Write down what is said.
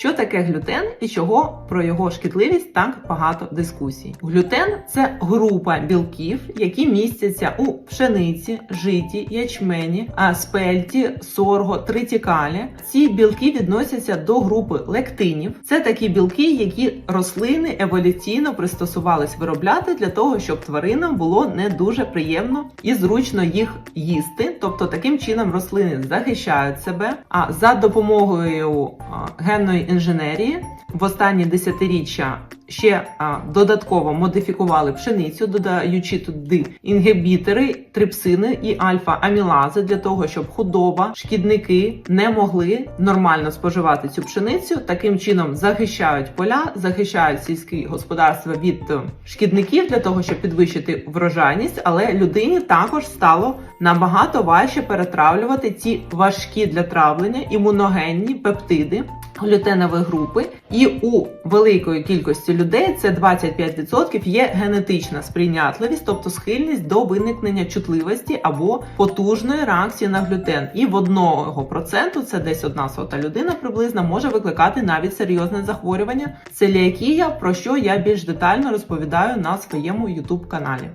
Що таке глютен і чого про його шкідливість так багато дискусій? Глютен це група білків, які містяться у пшениці, житі, ячмені, спельті, сорго, тритікалі. Ці білки відносяться до групи лектинів. Це такі білки, які рослини еволюційно пристосувались виробляти для того, щоб тваринам було не дуже приємно і зручно їх їсти. Тобто таким чином рослини захищають себе. А за допомогою генної інженерії. В останні десятиріччя ще а, додатково модифікували пшеницю, додаючи туди інгибітори, трипсини і альфа-амілази для того, щоб худоба, шкідники не могли нормально споживати цю пшеницю. Таким чином захищають поля, захищають сільські господарства від е, шкідників для того, щоб підвищити врожайність, але людині також стало набагато важче перетравлювати ці важкі для травлення імуногенні пептиди. Глютенової групи, і у великої кількості людей це 25% є генетична сприйнятливість, тобто схильність до виникнення чутливості або потужної реакції на глютен. І в 1% це десь одна сота людина приблизно може викликати навіть серйозне захворювання целіакія, про що я більш детально розповідаю на своєму YouTube каналі.